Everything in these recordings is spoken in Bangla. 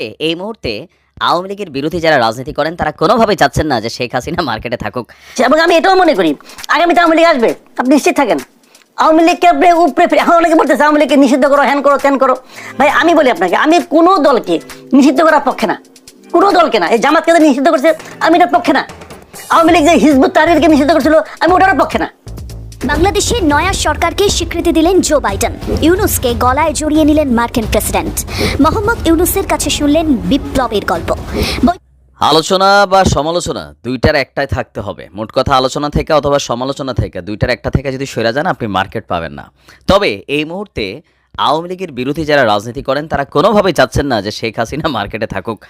এই মুহূর্তে আওয়ামী লীগের বিরোধী যারা রাজনীতি করেন, তারা কোনোভাবেই চাচ্ছেন না যে শেখ হাসিনা মার্কেটে থাকুক। এবং আমি এটাও মনে করি, আগামীতে আওয়ামী লীগ আসবে, আপনি নিশ্চিত থাকেন। আওয়ামী লীগকে আপনি উপরে এখন অনেকে বলতেছে, আওয়ামী লীগকে নিষিদ্ধ করো, হ্যান করো, ত্যান করো। ভাই, আমি বলি আপনাকে, আমি কোনো দলকে নিষিদ্ধ করার পক্ষে না। কোনো দলকে না, এই জামাতকে নিষিদ্ধ করছে, আমি এটার পক্ষে না। আওয়ামী লীগ যে হিজবুত তাহরিরকে নিষিদ্ধ করছিল, আমি ওটার পক্ষে না। বাংলাদেশের নয়া সরকারকে স্বীকৃতি দিলেন জো বাইডেন। ইউনুসকে গলায় জড়িয়ে নিলেন মার্কিন প্রেসিডেন্ট। মোহাম্মদ ইউনুসের কাছে শুনলেন বিপ্লবের গল্প। আলোচনা বা সমালোচনা দুইটার একটাই থাকতে হবে। মোট কথা আলোচনা থেকে অথবা সমালোচনা থেকে দুইটার একটা থেকে যদি সরে যান, আপনি মার্কেট পাবেন না। তবে এই মুহূর্তে আওয়ামী লীগের বিরোধী যারা রাজনীতি করেন, তারা কোনোভাবেই চাচ্ছেন না যে শেখ হাসিনা মার্কেটে থাকুক।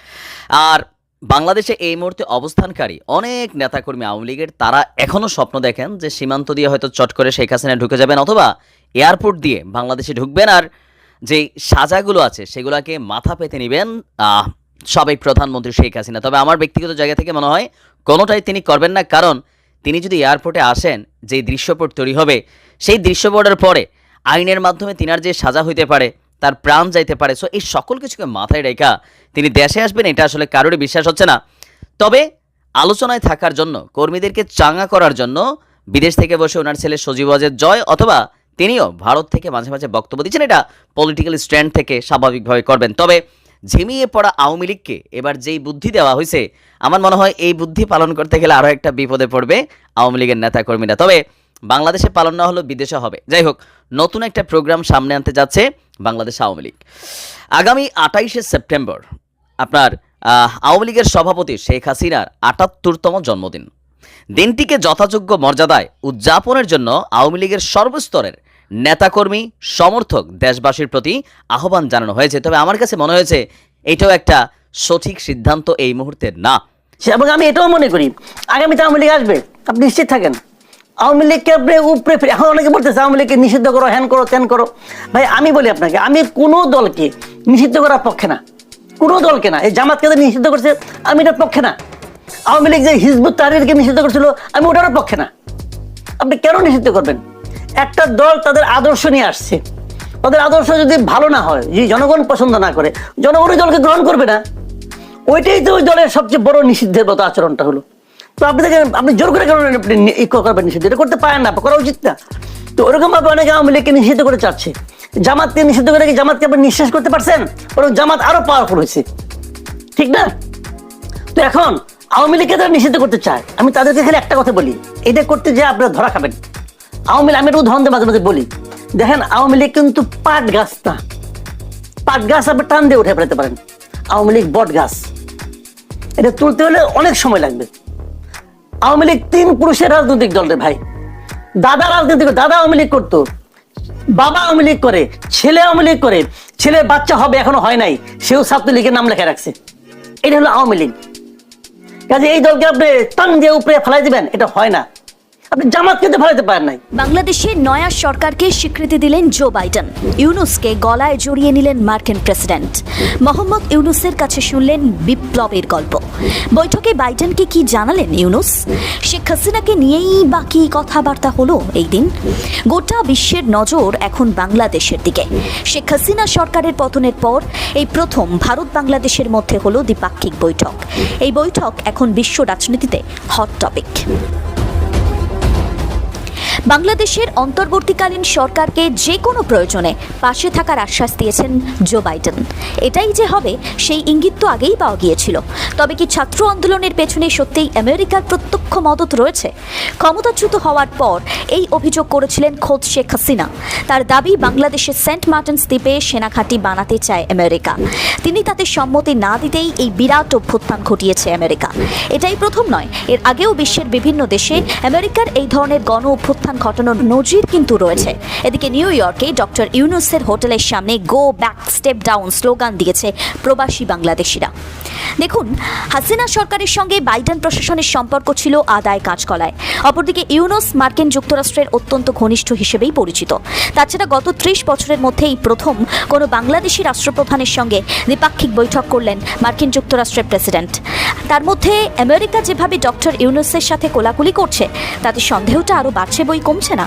আর বাংলাদেশে এই মুহূর্তে অবস্থানকারী অনেক নেতাকর্মী আওয়ামী লীগের, তারা এখনও স্বপ্ন দেখেন যে সীমান্ত দিয়ে হয়তো চট করে শেখ হাসিনা ঢুকে যাবেন অথবা এয়ারপোর্ট দিয়ে বাংলাদেশে ঢুকবেন। আর যে সাজাগুলো আছে, সেগুলোকে মাথা পেতে নেবেন সাবেক প্রধানমন্ত্রী শেখ হাসিনা। তবে আমার ব্যক্তিগত জায়গা থেকে মনে হয় কোনোটাই তিনি করবেন না, কারণ তিনি যদি এয়ারপোর্টে আসেন যে দৃশ্যপট তৈরি হবে, সেই দৃশ্যপটের পরে আইনের মাধ্যমে তিনার যে সাজা হইতে পারে তার প্রাণ যাইতে পারে। সো এই সকল কিছুকে মাথায় রেখা তিনি দেশে আসবেন, এটা আসলে কারোরই বিশ্বাস হচ্ছে না। তবে আলোচনায় থাকার জন্য, কর্মীদেরকে চাঙ্গা করার জন্য বিদেশ থেকে বসে ওনার ছেলে সজীব ওয়াজেদ জয় অথবা তিনিও ভারত থেকে মাঝে মাঝে বক্তব্য দিচ্ছেন, এটা পলিটিক্যাল স্ট্যান্ড থেকে স্বাভাবিকভাবে করবেন। তবে ঝিমিয়ে পড়া আওয়ামী লীগকে এবার যেই বুদ্ধি দেওয়া হয়েছে আমার মনে হয় এই বুদ্ধি পালন করতে গেলে আরও একটা বিপদে পড়বে আওয়ামী লীগের নেতাকর্মীরা। তবে বাংলাদেশে পালন না হলেও বিদেশে হবে। যাই হোক নতুন একটা প্রোগ্রাম সামনে আনতে যাচ্ছে বাংলাদেশ আওয়ামী লীগ। আগামী আটাইশে সেপ্টেম্বর আপনার আওয়ামী লীগের সভাপতি শেখ হাসিনার আটাত্তরতম জন্মদিন। দিনটিকে যথাযোগ্য মর্যাদায় উদযাপনের জন্য আওয়ামী লীগের সর্বস্তরের নেতাকর্মী, সমর্থক দেশবাসীর প্রতি আহ্বান জানানো হয়েছে। তবে আমার কাছে মনে হয়েছে, এটাও একটা সঠিক সিদ্ধান্ত এই মুহূর্তে না। এবং আমি এটাও মনে করি, আগামীতে আওয়ামী লীগ আসবে, আপনি নিশ্চিত থাকেন। আওয়ামী লীগকে উপরে ফেলে- এখন অনেকে বলতেছে, আওয়ামী লীগকে নিষিদ্ধ করো, হ্যান করো, ত্যান করো। ভাই, আমি বলি আপনাকে, আমি কোনো দলকে নিষিদ্ধ করার পক্ষে না। কোনো দলকে না। এই জামাতকে নিষিদ্ধ করছে, আমি এটার পক্ষে না। আওয়ামী লীগ যে হিজবুত তাহরিরকে নিষিদ্ধ করছিল, আমি ওটার পক্ষে না। আপনি কেন নিষিদ্ধ করবেন? একটা দল তাদের আদর্শ নিয়ে আসছে। তাদের আদর্শ যদি ভালো না হয়, যদি জনগণ পছন্দ না করে জনগণ ওই দলকে গ্রহণ করবে না। ওইটাই তো ওই দলের সবচেয়ে বড় নিষিদ্ধের মতো আচরণটা হলো। তো আপনি দেখেন, আপনি জোর করে কেন আপনি ই করবেন নিষিদ্ধ? এটা করতে পারেন না করা উচিত না। তো ওরকম ভাবে অনেকে আওয়ামী লীগকে নিষিদ্ধ করে চাচ্ছে। জামাতকে নিষিদ্ধ করে কি জামাতকে আপনি নিঃশ্বাস করতে পারছেন? বরং জামাত আরও পাওয়ারফুল হয়েছে। ঠিক না? তো এখন আওয়ামী লীগকে তারা নিষিদ্ধ করতে চায়, আমি তাদেরকে খালি একটা কথা বলি। এটা করতে যে আপনারা ধরা খাবেন। আওয়ামী লীগ আমি একটু উদাহরণ মাঝে মাঝে বলি। দেখেন, আওয়ামী লীগ কিন্তু পাট গাছ না। পাট গাছ আপনি টান দিয়ে উঠে ফেলতে পারেন। আওয়ামী লীগ বট গাছ। এটা তুলতে হলে অনেক সময় লাগবে। আওয়ামী লীগ তিন পুরুষের রাজনৈতিক দল রে ভাই। দাদা রাজনীতি দাদা আওয়ামী লীগ করতো, বাবা আওয়ামী লীগ করে, ছেলে আওয়ামী লীগ করে, ছেলে বাচ্চা হবে এখনও হয় নাই, সেও ছাত্রলীগের নাম লেখা রাখছে। এটা হলো আওয়ামী লীগ। কাজে এই দলকে আপনি টান দিয়ে উপরে ফেলাই দিবেন, এটা হয় না। আপনি জামাত কিন্তু ফেলাইতে পারেন নাই। বাংলাদেশের নয়া সরকারকে স্বীকৃতি দিলেন জো বাইডেন। ইউনুসকে গলায় জড়িয়ে নিলেন মার্কিন প্রেসিডেন্ট। মোহাম্মদ ইউনুসের কাছে শুনলেন বিপ্লবের গল্প। বৈঠকে বাইডেনকে কি জানালেন ইউনুস? শেখ হাসিনাকে নিয়েই বা কি কথাবার্তা হলো এই দিন। গোটা বিশ্বের নজর এখন বাংলাদেশের দিকে। শেখ হাসিনা সরকারের পতনের পর এই প্রথম ভারত বাংলাদেশের মধ্যে হলো দ্বিপাক্ষিক বৈঠক। এই বৈঠক এখন বিশ্ব রাজনীতিতে হট টপিক বাংলাদেশের অন্তর্বর্তীকালীন সরকারকে যে কোনো প্রয়োজনে পাশে থাকার আশ্বাস দিয়েছেন জো বাইডেন। এটাই যে হবে, সেই ইঙ্গিত তো আগেই পাওয়া গিয়েছিল। তবে কি ছাত্র আন্দোলনের পেছনে সত্যিই আমেরিকার প্রত্যক্ষ মদত রয়েছে? ক্ষমতাচ্যুত হওয়ার পর এই অভিযোগ করেছিলেন খোদ শেখ হাসিনা। তার দাবি বাংলাদেশের সেন্ট মার্টিনস দ্বীপে সেনাঘাঁটি বানাতে চায় আমেরিকা। তিনি তাতে সম্মতি না দিতেই এই বিরাট অভ্যুত্থান ঘটিয়েছে আমেরিকা। এটাই প্রথম নয়, এর আগেও বিশ্বের বিভিন্ন দেশে আমেরিকার এই ধরনের গণ অভ্যুত্থান ঘটানোর নজির কিন্তু রয়েছে। এদিকে নিউ ইয়র্কে ডক্টর ইউনুসের হোটেলের সামনে go back step down slogan দিয়েছে প্রবাসী বাংলাদেশিরা। দেখুন, হাসিনা সরকারের সঙ্গে বাইডেন প্রশাসনের সম্পর্ক ছিল আদায় কাজকলায় অপরদিকে ইউনুস মার্কিন যুক্তরাষ্ট্রের অত্যন্ত ঘনিষ্ঠ হিসেবেই পরিচিত। তাছাড়া গত ত্রিশ বছরের মধ্যেই প্রথম কোনো বাংলাদেশি রাষ্ট্রপ্রধানের সঙ্গে দ্বিপাক্ষিক বৈঠক করলেন মার্কিন যুক্তরাষ্ট্রের প্রেসিডেন্ট। তার মধ্যে আমেরিকা যেভাবে ডক্টর ইউনুসের সাথে কোলাকুলি করছে, তাতে সন্দেহটা আরও বাড়ছে বই কমছে না।